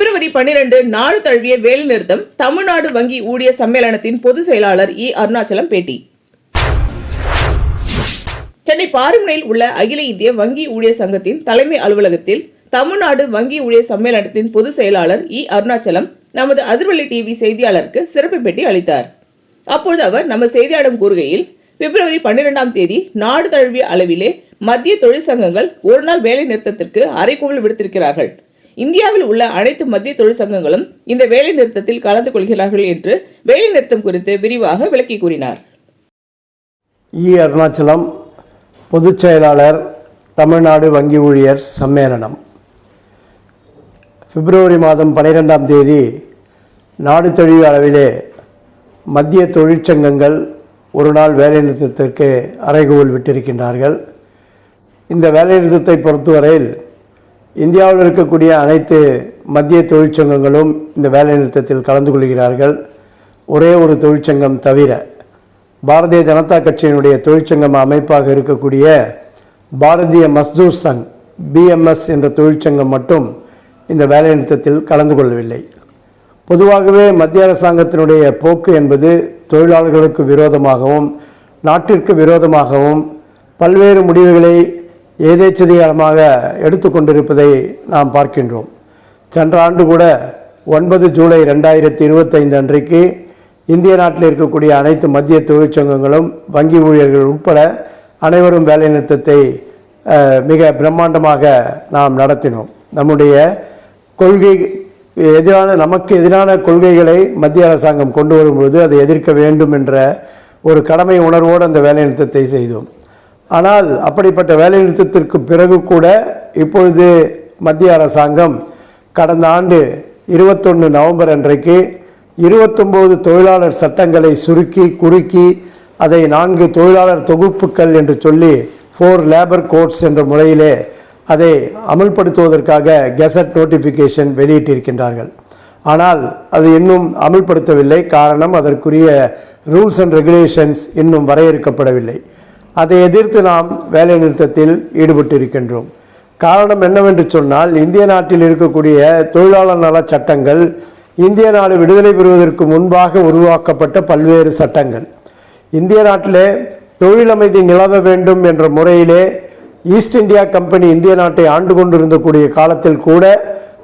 பிப்ரவரி பனிரெண்டு நாடு தழுவிய வேலை நிறுத்தம் தமிழ்நாடு வங்கி ஊழியர் சம்மேளனத்தின் பொதுச் செயலாளர் இ. அருணாச்சலம் பேட்டி. சென்னை பாரிமுனையில் உள்ள அகில இந்திய வங்கி ஊழியர் சங்கத்தின் தலைமை அலுவலகத்தில் தமிழ்நாடு வங்கி ஊழியர் சம்மேளனத்தின் பொதுச் செயலாளர் இ. அருணாச்சலம் நமது அதிர்வள்ளி டிவி செய்தியாளருக்கு சிறப்பு பேட்டி அளித்தார். அப்பொழுது அவர் நம்ம செய்தியாளர் கூறுகையில் பிப்ரவரி பன்னிரெண்டாம் தேதி நாடு தழுவிய அளவிலே மத்திய தொழிற்சங்கங்கள் ஒரு நாள் வேலை நிறுத்தத்திற்கு அறைகூவல் விடுத்திருக்கிறார்கள். இந்தியாவில் உள்ள அனைத்து மத்திய தொழிற்சங்கங்களும் இந்த வேலை நிறுத்தத்தில் கலந்து கொள்கிறார்கள் என்று வேலை நிறுத்தம் குறித்து விரிவாக விளக்கி கூறினார். இ. அருணாச்சலம் பொதுச் செயலாளர் தமிழ்நாடு வங்கி ஊழியர் சம்மேளனம். பிப்ரவரி மாதம் பனிரெண்டாம் தேதி நாடு தொழில் அளவிலே மத்திய தொழிற்சங்கங்கள் ஒரு நாள் வேலைநிறுத்தத்திற்கு அறைகோல் விட்டிருக்கின்றார்கள். இந்த வேலைநிறுத்தத்தை பொறுத்தவரையில் இந்தியாவில் இருக்கக்கூடிய அனைத்து மத்திய தொழிற்சங்கங்களும் இந்த வேலைநிறுத்தத்தில் கலந்து கொள்கிறார்கள். ஒரே ஒரு தொழிற்சங்கம் தவிர பாரதிய ஜனதா கட்சியினுடைய தொழிற்சங்கம் அமைப்பாக இருக்கக்கூடிய பாரதிய மஸ்தூர் சங் பிஎம்எஸ் என்ற தொழிற்சங்கம் மட்டும் இந்த வேலைநிறுத்தத்தில் கலந்து கொள்ளவில்லை. பொதுவாகவே மத்திய அரசாங்கத்தினுடைய போக்கு என்பது தொழிலாளர்களுக்கு விரோதமாகவும் நாட்டிற்கு விரோதமாகவும் பல்வேறு முடிவுகளை ஏதேச்சதிகாரமாக எடுத்துக்கொண்டிருப்பதை நாம் பார்க்கின்றோம். சென்ற ஆண்டு கூட ஒன்பது ஜூலை ரெண்டாயிரத்தி இருபத்தைந்து அன்றைக்கு இந்திய நாட்டில் இருக்கக்கூடிய அனைத்து மத்திய தொழிற்சங்கங்களும் வங்கி ஊழியர்கள் உட்பட அனைவரும் வேலைநிறுத்தத்தை மிக பிரம்மாண்டமாக நாம் நடத்தினோம். நம்முடைய கொள்கை எதிரான நமக்கு எதிரான கொள்கைகளை மத்திய அரசாங்கம் கொண்டு வரும்பொழுது அதை எதிர்க்க வேண்டும் என்ற ஒரு கடமை உணர்வோடு அந்த வேலைநிறுத்தத்தை செய்தோம். ஆனால் அப்படிப்பட்ட வேலைநிறுத்தத்திற்கு பிறகு கூட இப்பொழுது மத்திய அரசாங்கம் கடந்த ஆண்டு இருபத்தொன்று நவம்பர் அன்றைக்கு இருபத்தொம்போது தொழிலாளர் சட்டங்களை சுருக்கி குறுக்கி அதை நான்கு தொழிலாளர் தொகுப்புகள் என்று சொல்லி ஃபோர் லேபர் கோட்ஸ் என்ற முறையிலே அதை அமல்படுத்துவதற்காக கெசட் நோட்டிஃபிகேஷன் வெளியிட்டிருக்கின்றார்கள். ஆனால் அது இன்னும் அமல்படுத்தவில்லை. காரணம் அதற்குரிய ரூல்ஸ் அண்ட் ரெகுலேஷன்ஸ் இன்னும் வரையறுக்கப்படவில்லை. அதை எதிர்த்து நாம் வேலைநிறுத்தத்தில் ஈடுபட்டிருக்கின்றோம். காரணம் என்னவென்று சொன்னால் இந்திய நாட்டில் இருக்கக்கூடிய தொழிலாளர் நல சட்டங்கள் இந்திய நாடு விடுதலை பெறுவதற்கு முன்பாக உருவாக்கப்பட்ட பல்வேறு சட்டங்கள். இந்திய நாட்டிலே தொழில் அமைதி நிலவ வேண்டும் என்ற முறையிலே ஈஸ்ட் இந்தியா கம்பெனி இந்திய நாட்டை ஆண்டு கொண்டிருந்தக்கூடிய காலத்தில் கூட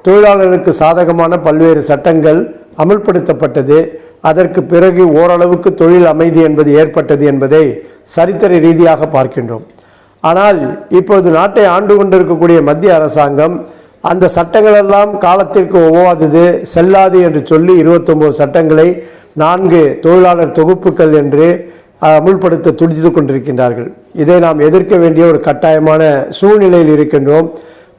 தொழிலாளர்களுக்கு சாதகமான பல்வேறு சட்டங்கள் அமல்படுத்தப்பட்டது. அதற்கு பிறகு ஓரளவுக்கு தொழில் அமைதி என்பது ஏற்பட்டது என்பதை சரித்திர ரீதியாக பார்க்கின்றோம். ஆனால் இப்பொழுது நாட்டை ஆண்டு கொண்டிருக்கக்கூடிய மத்திய அரசாங்கம் அந்த சட்டங்களெல்லாம் காலத்திற்கு ஒவ்வாதது செல்லாது என்று சொல்லி இருபத்தொம்போது சட்டங்களை நான்கு தொழிலாளர் தொகுப்புகள் என்று அமுல்படுத்த துடித்து கொண்டிருக்கின்றார்கள். இதை நாம் எதிர்க்க வேண்டிய ஒரு கட்டாயமான சூழ்நிலையில் இருக்கின்றோம்.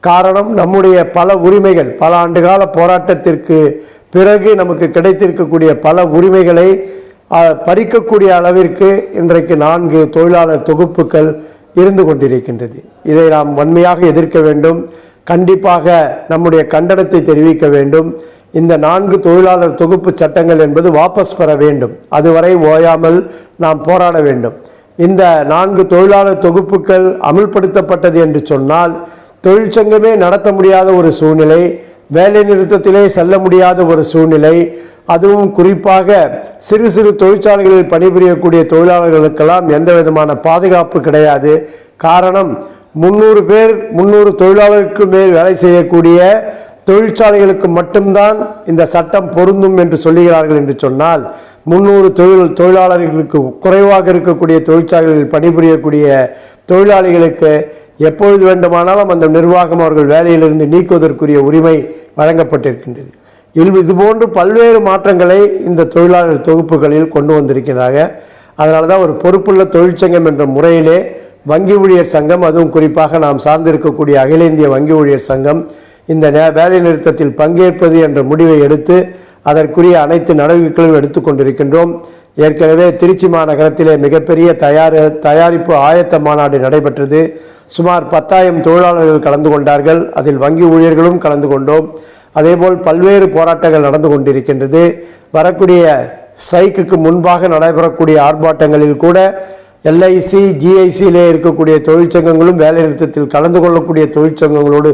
காரணம் நம்முடைய பல உரிமைகள் பல ஆண்டுகால போராட்டத்திற்கு பிறகு நமக்கு கிடைத்திருக்கக்கூடிய பல உரிமைகளை பறிக்கக்கூடிய அளவிற்கு இன்றைக்கு நான்கு தொழிலாளர் தொகுப்புகள் இருந்து கொண்டிருக்கின்றது. இதை நாம் வன்மையாக எதிர்க்க வேண்டும். கண்டிப்பாக நம்முடைய கண்டனத்தை தெரிவிக்க வேண்டும். இந்த நான்கு தொழிலாளர் தொகுப்பு சட்டங்கள் என்பது வாபஸ் பெற வேண்டும். அதுவரை ஓயாமல் நாம் போராட வேண்டும். இந்த நான்கு தொழிலாளர் தொகுப்புகள் அமுல்படுத்தப்பட்டது என்று சொன்னால் தொழிற்சங்கமே நடத்த முடியாத ஒரு சூழ்நிலை வேலை நிறுத்தத்திலே செல்ல முடியாத ஒரு சூழ்நிலை அதுவும் குறிப்பாக சிறு சிறு தொழிற்சாலைகளில் பணிபுரியக்கூடிய தொழிலாளர்களுக்கெல்லாம் எந்த விதமான பாதுகாப்பு கிடையாது. காரணம் முந்நூறு பேர் முந்நூறு தொழிலாளருக்கு மேல் வேலை செய்யக்கூடிய தொழிற்சாலைகளுக்கு மட்டும்தான் இந்த சட்டம் பொருந்தும் என்று சொல்லுகிறார்கள் என்று சொன்னால் முந்நூறு தொழில் தொழிலாளர்களுக்கு குறைவாக இருக்கக்கூடிய தொழிற்சாலைகளில் பணிபுரியக்கூடிய தொழிலாளிகளுக்கு எப்பொழுது வேண்டுமானாலும் அந்த நிர்வாகம் அவர்கள் வேலையிலிருந்து நீக்குவதற்குரிய உரிமை வழங்கப்பட்டிருக்கின்றது. இது போன்று பல்வேறு மாற்றங்களை இந்த தொழிலாளர் தொகுப்புகளில் கொண்டு வந்திருக்கிறாங்க. அதனால தான் ஒரு பொறுப்புள்ள தொழிற்சங்கம் என்ற முறையிலே வங்கி ஊழியர் சங்கம் அதுவும் குறிப்பாக நாம் சார்ந்திருக்கக்கூடிய அகில இந்திய வங்கி ஊழியர் சங்கம் இந்த நே- வேலை நிறுத்தத்தில் பங்கேற்பது என்ற முடிவை எடுத்து அதற்குரிய அனைத்து நடவடிக்கைகளும் எடுத்துக்கொண்டிருக்கின்றோம் ஏற்கனவே திருச்சி மாநகரத்திலே மிகப்பெரிய தயார் தயாரிப்பு ஆயத்த மாநாடு நடைபெற்றது. சுமார் பத்தாயிரம் தொழிலாளர்கள் கலந்து கொண்டார்கள். அதில் வங்கி ஊழியர்களும் கலந்து கொண்டோம். அதேபோல் பல்வேறு போராட்டங்கள் நடந்து கொண்டிருக்கின்றது. வரக்கூடிய ஸ்ட்ரைக்குக்கு முன்பாக நடைபெறக்கூடிய ஆர்ப்பாட்டங்களில் கூட எல்ஐசி ஜிஐசியிலே இருக்கக்கூடிய தொழிற்சங்கங்களும் வேலைநிறுத்தத்தில் கலந்து கொள்ளக்கூடிய தொழிற்சங்கங்களோடு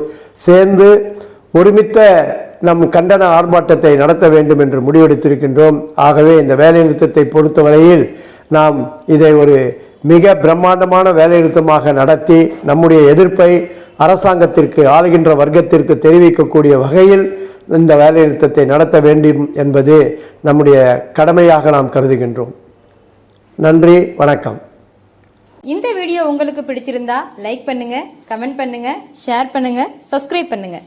சேர்ந்து ஒருமித்த நம் கண்டன ஆர்ப்பாட்டத்தை நடத்த வேண்டும் என்று முடிவெடுத்திருக்கின்றோம். ஆகவே இந்த வேலைநிறுத்தத்தை பொறுத்தவரையில் நாம் இதை ஒரு மிக பிரம்மாண்டமான வேலைநிறுத்தமாக நடத்தி நம்முடைய எதிர்ப்பை அரசாங்கத்திற்கு ஆளுகின்ற வர்க்கத்திற்கு தெரிவிக்கக்கூடிய வகையில் இந்த வேலைநிறுத்தத்தை நடத்த வேண்டும் என்பது நம்முடைய கடமையாக நாம் கருதுகின்றோம். நன்றி வணக்கம். இந்த வீடியோ உங்களுக்கு பிடிச்சிருந்தா லைக் பண்ணுங்க கமெண்ட் பண்ணுங்க ஷேர் பண்ணுங்க சப்ஸ்கிரைப் பண்ணுங்க.